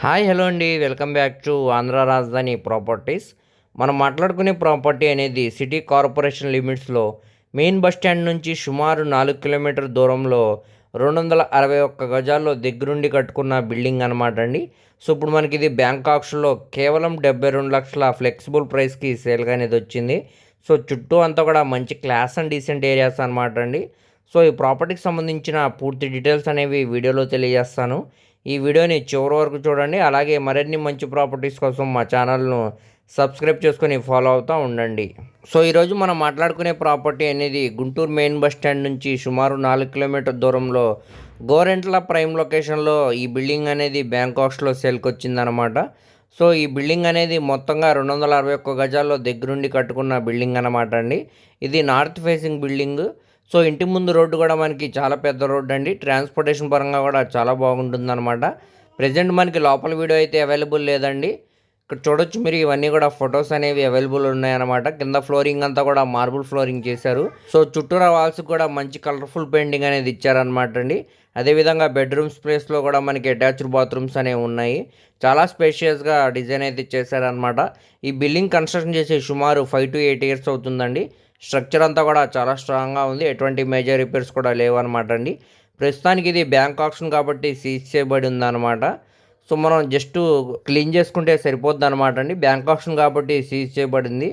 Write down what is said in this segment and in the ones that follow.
Hi hello అండి. Welcome back to Andhra Rajadhani properties. మనం మాట్లాడుకునే ప్రాపర్టీ అనేది సిటీ కార్పొరేషన్ లిమిట్స్లో మెయిన్ బస్ స్టాండ్ నుంచి సుమారు నాలుగు కిలోమీటర్ దూరంలో రెండు వందల అరవై ఒక్క గజాల్లో దగ్గరుండి కట్టుకున్న బిల్డింగ్ అనమాట అండి. సో ఇప్పుడు మనకి ఇది బ్యాంకాక్స్లో కేవలం డెబ్బై రెండు లక్షల ఫ్లెక్సిబుల్ ప్రైస్కి సేల్గా అనేది వచ్చింది. సో చుట్టూ అంతా కూడా మంచి క్లాస్ అండ్ డీసెంట్ ఏరియాస్ అనమాట అండి. సో ఈ ప్రాపర్టీకి సంబంధించిన పూర్తి డీటెయిల్స్ అనేవి వీడియోలో తెలియజేస్తాను. ఈ వీడియోని చివరి వరకు చూడండి. అలాగే మరిన్ని మంచి ప్రాపర్టీస్ కోసం మా ఛానల్ను సబ్స్క్రైబ్ చేసుకొని ఫాలో అవుతూ ఉండండి. సో ఈరోజు మనం మాట్లాడుకునే ప్రాపర్టీ అనేది గుంటూరు మెయిన్ బస్ స్టాండ్ నుంచి సుమారు నాలుగు కిలోమీటర్ దూరంలో గోరెంట్ల ప్రైమ్ లొకేషన్లో ఈ బిల్డింగ్ అనేది బ్యాంకాక్స్లో సేల్కి వచ్చిందనమాట సో ఈ బిల్డింగ్ అనేది మొత్తంగా రెండు వందల అరవై ఒక్క గజాల్లో దగ్గరుండి కట్టుకున్న బిల్డింగ్ అనమాట అండి. ఇది నార్త్ ఫేసింగ్ బిల్డింగ్. సో ఇంటి ముందు రోడ్డు కూడా మనకి చాలా పెద్ద రోడ్డు అండి. ట్రాన్స్పోర్టేషన్ పరంగా కూడా చాలా బాగుంటుందన్నమాట. ప్రజెంట్ మనకి లోపల వీడియో అయితే అవైలబుల్ లేదండి. ఇక్కడ చూడొచ్చు మీరు ఇవన్నీ కూడా ఫొటోస్ అనేవి అవైలబుల్ ఉన్నాయన్నమాట. కింద ఫ్లోరింగ్ అంతా కూడా మార్బుల్ ఫ్లోరింగ్ చేశారు. సో చుట్టూరా వాల్స్ కూడా మంచి కలర్ఫుల్ పెయింటింగ్ అనేది ఇచ్చారనమాట అండి. అదేవిధంగా బెడ్రూమ్స్ ప్లేస్లో కూడా మనకి అటాచ్డ్ బాత్రూమ్స్ అనేవి ఉన్నాయి. చాలా స్పేషియస్గా డిజైన్ అయితే చేశారనమాట ఈ బిల్డింగ్ కన్స్ట్రక్షన్ చేసి సుమారు ఫైవ్ టు ఎయిట్ ఇయర్స్ అవుతుందండి. స్ట్రక్చర్ అంతా కూడా చాలా స్ట్రాంగ్గా ఉంది. ఎటువంటి మేజర్ రిపేర్స్ కూడా లేవన్నమాట అండి. ప్రస్తుతానికి ఇది బ్యాంక్ ఆప్షన్ కాబట్టి సీజ్ చేయబడి ఉందన్నమాట. సో మనం జస్ట్ క్లీన్ చేసుకుంటే సరిపోద్ది అనమాట అండి. బ్యాంక్ ఆప్షన్ కాబట్టి సీజ్ చేయబడింది.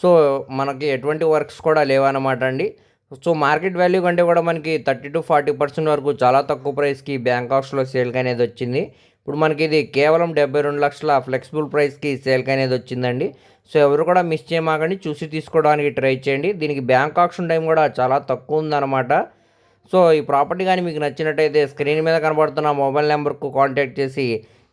సో మనకి ఎటువంటి వర్క్స్ కూడా లేవన్నమాట అండి. సో మార్కెట్ వాల్యూ కంటే కూడా మనకి థర్టీ టు ఫార్టీ పర్సెంట్ వరకు చాలా తక్కువ ప్రైస్కి బ్యాంక్ ఆప్షన్లో సేల్కి అనేది వచ్చింది. ఇప్పుడు మనకి ఇది కేవలం డెబ్బై రెండు లక్షల ఫ్లెక్సిబుల్ ప్రైస్కి సేల్కి అనేది వచ్చిందండి. సో ఎవరు కూడా మిస్ చేయమాకండి. చూసి తీసుకోవడానికి ట్రై చేయండి. దీనికి బ్యాంక్ ఆప్షన్ టైం కూడా చాలా తక్కువ ఉందన్నమాట. సో ఈ ప్రాపర్టీ కానీ మీకు నచ్చినట్టయితే స్క్రీన్ మీద కనబడుతున్న మొబైల్ నెంబర్కు కాంటాక్ట్ చేసి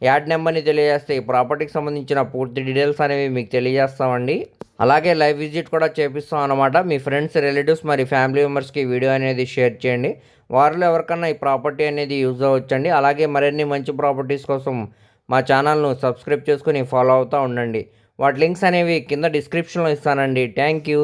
యాడ్ నెంబర్ని తెలియజేస్తే ఈ ప్రాపర్టీకి సంబంధించిన పూర్తి డీటెయిల్స్ అనేవి మీకు తెలియజేస్తామండి. అలాగే లైవ్ విజిట్ కూడా చేపిస్తాం అనమాట మీ ఫ్రెండ్స్ రిలేటివ్స్ మరి ఫ్యామిలీ మెంబర్స్కి వీడియో అనేది షేర్ చేయండి. వారిలో ఎవరికన్నా ఈ ప్రాపర్టీ అనేది యూజ్ అవ్వచ్చండి. అలాగే మరిన్ని మంచి ప్రాపర్టీస్ కోసం మా ఛానల్ను సబ్స్క్రైబ్ చేసుకుని ఫాలో అవుతూ ఉండండి. వాటి లింక్స్ అనేవి కింద డిస్క్రిప్షన్లో ఇస్తానండి. Thank you.